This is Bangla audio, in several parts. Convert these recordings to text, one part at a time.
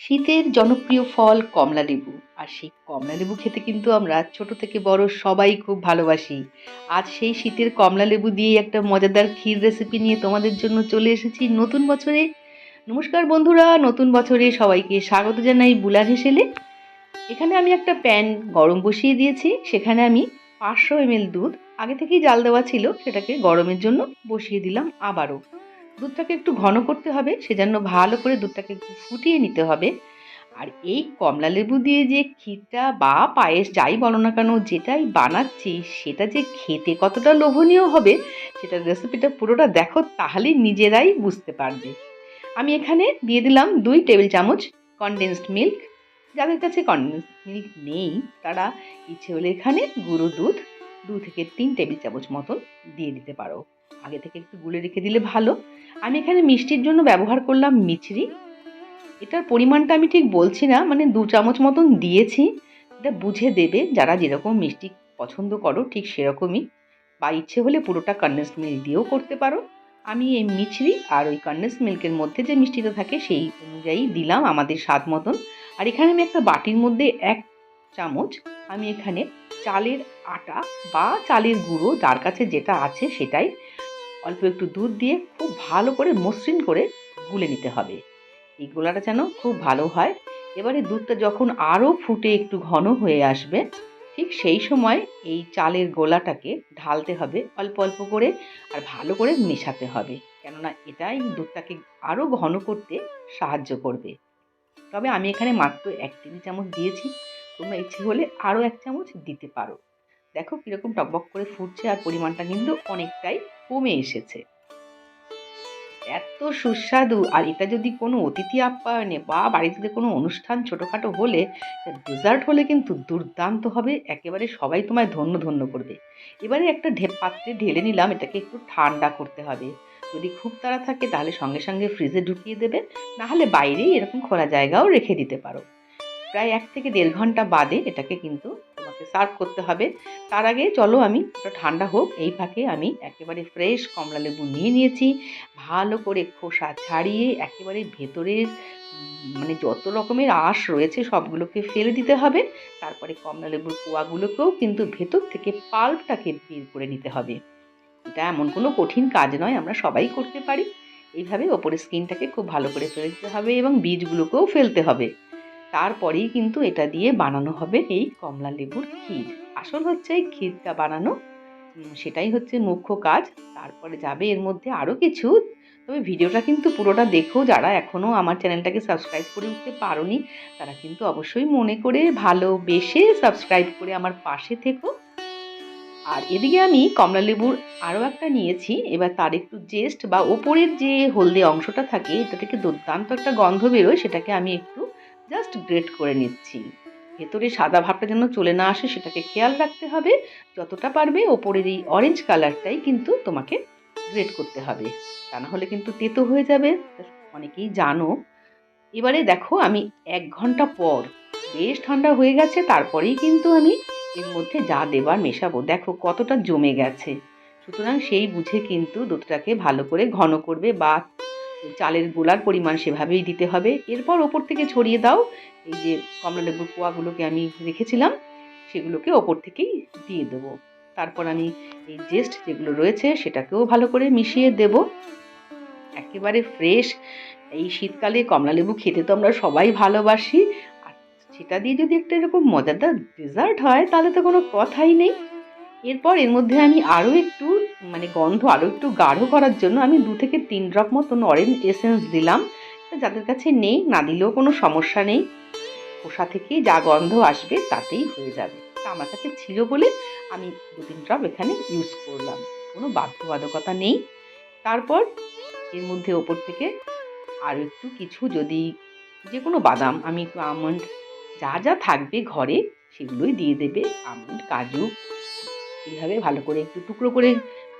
শীতের জনপ্রিয় ফল কমলা লেবু। আর সেই কমলা লেবু খেতে কিন্তু আমরা ছোট থেকে বড় সবাই খুব ভালোবাসি। আজ সেই শীতের কমলা লেবু দিয়ে একটা মজাদার ক্ষীর রেসিপি নিয়ে তোমাদের জন্য চলে এসেছি নতুন বছরে। নমস্কার বন্ধুরা, নতুন বছরে সবাইকে স্বাগত জানাই বুলার হেসেলে। এখানে আমি একটা প্যান গরম বসিয়ে দিয়েছি, সেখানে আমি পাঁচশো এমএল দুধ, আগে থেকেই জাল দেওয়া ছিল, সেটাকে গরমের জন্য বসিয়ে দিলাম আবারও। দুধটাকে একটু ঘন করতে হবে, সেজন্য ভালো করে দুধটাকে একটু ফুটিয়ে নিতে হবে। আর এই কমলা লেবু দিয়ে যে ক্ষীরটা বা পায়েস যাই বলো না কেন, যেটাই বানাচ্ছি, সেটা যে খেতে কতটা লোভনীয় হবে, সেটার রেসিপিটা পুরোটা দেখো তাহলেই নিজেরাই বুঝতে পারবে। আমি এখানে দিয়ে দিলাম দুই টেবিল চামচ কনডেন্সড মিল্ক যাদের কাছে কনডেন্সড মিল্ক নেই, তারা ইচ্ছে হলে এখানে গুঁড়ো দুধ, দু থেকে তিন টেবিল চামচ মতন দিয়ে দিতে পারো। আগে থেকে একটু গুলে রেখে দিলে ভালো। আমি এখানে মিষ্টির জন্য ব্যবহার করলাম মিছরি। এটার পরিমাণটা আমি ঠিক বলছি না মানে দু চামচ মতন দিয়েছি। এটা বুঝে দেবে যারা যেরকম মিষ্টি পছন্দ করো, ঠিক সেরকমই। বা ইচ্ছে হলে পুরোটা কন্ডেন্স মিল্ক দিয়েও করতে পারো। আমি এই মিছরি আর ওই কন্ডেন্স মিল্কের মধ্যে যে মিষ্টিটা থাকে সেই অনুযায়ী দিলাম আমাদের স্বাদ মতন। আর এখানে আমি একটা বাটির মধ্যে এক চামচ আমি এখানে চালের আটা বা চালের গুঁড়ো, যার কাছে যেটা আছে সেটাই অল্প একটু দুধ দিয়ে খুব ভালো করে মসৃণ করে গুলে নিতে হবে। এই গোলাটা যেন খুব ভালো হয়। এবারে দুধটা যখন আরও ফুটে একটু ঘন হয়ে আসবে, ঠিক সেই সময় এই চালের গোলাটাকে ঢালতে হবে অল্প অল্প করে আর ভালো করে মেশাতে হবে। কেননা এটাই দুধটাকে আরও ঘন করতে সাহায্য করবে। তবে আমি এখানে মাত্র এক টেবিল চামচ দিয়েছি। তোমরা ইচ্ছে হলে আরও এক চামচ দিতে পারো। দেখো কীরকম টকবক করে ফুটছে আর পরিমাণটা কিন্তু অনেকটাই কমে এসেছে। এত সুস্বাদু, আর এটা যদি কোনো অতিথি আপ্যায়নে বা বাড়িতে কোনো অনুষ্ঠান ছোটোখাটো হলে ডেজার্ট হলে কিন্তু দুর্দান্ত হবে। একেবারে সবাই তোমায় ধন্য ধন্য করবে। এবারে একটা ঢে পাত্রে ঢেলে নিলাম, এটাকে একটু ঠান্ডা করতে হবে। যদি খুব তাড়া থাকে তাহলে সঙ্গে সঙ্গে ফ্রিজে ঢুকিয়ে দেবে নাহলে বাইরেই এরকম খোলা জায়গাও রেখে দিতে পারো। প্রায় এক থেকে দেড় ঘণ্টা বাদে এটাকে কিন্তু তোমাকে সার্ভ করতে হবে। তার আগে চলো আমি ওটা ঠান্ডা হোক, এই ফাঁকে আমি একেবারে ফ্রেশ কমলা লেবু নিয়ে নিয়েছি। ভালো করে খোসা ছাড়িয়ে একেবারে ভেতরের মানে যত রকমের আঁশ রয়েছে সবগুলোকে ফেলে দিতে হবে। তারপরে কমলা লেবুর কোয়াগুলোকেও কিন্তু ভেতর থেকে পাল্পটাকে বের করে নিতে হবে। এটা এমন কোনো কঠিন কাজ নয়, আমরা সবাই করতে পারি। এইভাবে ওপরের স্কিনটাকে খুব ভালো করে ফেলে দিতে হবে এবং বীজগুলোকেও ফেলতে হবে। তারপরেই কিন্তু এটা দিয়ে বানানো হবে এই কমলা লেবুর ক্ষীর। আসল হচ্ছে এই ক্ষীরটা বানানো। সেটাই হচ্ছে মুখ্য কাজ। তারপরে যাবে এর মধ্যে আরও কিছু। তবে ভিডিওটা কিন্তু পুরোটা দেখো। যারা এখনও আমার চ্যানেলটাকে সাবস্ক্রাইব করে উঠতে পারোনি, তারা কিন্তু অবশ্যই মনে করে ভালোবেসে সাবস্ক্রাইব করে আমার পাশে থেকো। আর এদিকে আমি কমলা লেবুর আরও একটা নিয়েছি। এবার তার একটু জেস্ট বা ওপরের যে হলদে অংশটা থাকে, এটা থেকে দুর্দান্ত একটা গন্ধ বেরোয়। সেটাকে আমি একটু জাস্ট গ্রেট করে নিচ্ছি। ভেতরে সাদা ভাবটা যেন চলে না আসে সেটাকে খেয়াল রাখতে হবে। যতটা পারবে ওপরের এই অরেঞ্জ কালারটাই কিন্তু তোমাকে গ্রেট করতে হবে। তা না হলে কিন্তু তেতো হয়ে যাবে। অনেকেই জানো। এবারে দেখো আমি এক ঘণ্টা পর বেশ ঠান্ডা হয়ে গেছে, তারপরেই কিন্তু আমি এর মধ্যে যা দেবার মেশাবো। দেখো কতটা জমে গেছে। সুতরাং সেই বুঝে কিন্তু দুধটাকে ভালো করে ঘন করবে বা চালের গোলার পরিমাণ সেভাবেই দিতে হবে। এরপর ওপর থেকে ছড়িয়ে দাও। এই যে কমলা লেবুর কোয়াগুলোকে আমি রেখেছিলাম, সেগুলোকে ওপর থেকেই দিয়ে দেবো। তারপর আমি এই জেস্ট যেগুলো রয়েছে সেটাকেও ভালো করে মিশিয়ে দেব। একেবারে ফ্রেশ এই শীতকালে কমলা লেবু খেতে তো আমরা সবাই ভালোবাসি। আর সেটা দিয়ে যদি একটা এরকম মজাদার ডেজার্ট হয়, তাহলে তো কোনো কথাই নেই। এরপর এর মধ্যে আমি আরও একটু মানে গন্ধ আরও একটু গাঢ় করার জন্য আমি দু থেকে তিন ড্রপ মতন অরেঞ্জ এসেন্স দিলাম। যাদের কাছে নেই, না দিলেও কোনো সমস্যা নেই। খোসা থেকে যা গন্ধ আসবে তাতেই হয়ে যাবে। আমার কাছে ছিল বলে আমি দু তিন ড্রপ এখানে ইউজ করলাম। কোনো বাধ্যবাধকতা নেই। তারপর এর মধ্যে ওপর থেকে আরও একটু কিছু যদি যে কোনো বাদাম, আমি একটু আমন্ড যা যা থাকবে ঘরে সেগুলোই দিয়ে দেবে। আমন্ড কাজু এইভাবে ভালো করে একটু টুকরো করে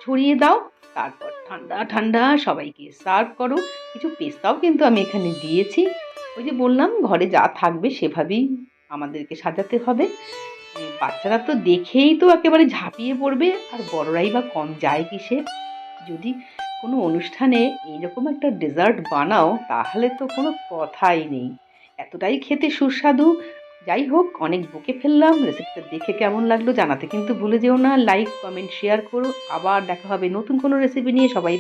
ছড়িয়ে দাও। তারপর ঠান্ডা ঠান্ডা সবাইকে সার্ভ করো। কিছু পেস্তাও কিন্তু আমি এখানে দিয়েছি। ওই যে বললাম, ঘরে যা থাকবে সেভাবেই আমাদেরকে সাজাতে হবে। বাচ্চারা তো দেখেই তো একেবারে ঝাঁপিয়ে পড়বে, আর বড়রাই বা কম যায় কিসে যদি কোনো অনুষ্ঠানে এইরকম একটা ডেজার্ট বানাও, তাহলে তো কোনো কথাই নেই। এতটাই খেতে সুস্বাদু যাই হোক, অনেক বকে ফেললাম রেসিপিটা দেখে কেমন লাগল জানাতে কিন্তু ভুলে যেও না লাইক কমেন্ট শেয়ার করো, আবার দেখা হবে নতুন কোনো রেসিপি নিয়ে, সবাই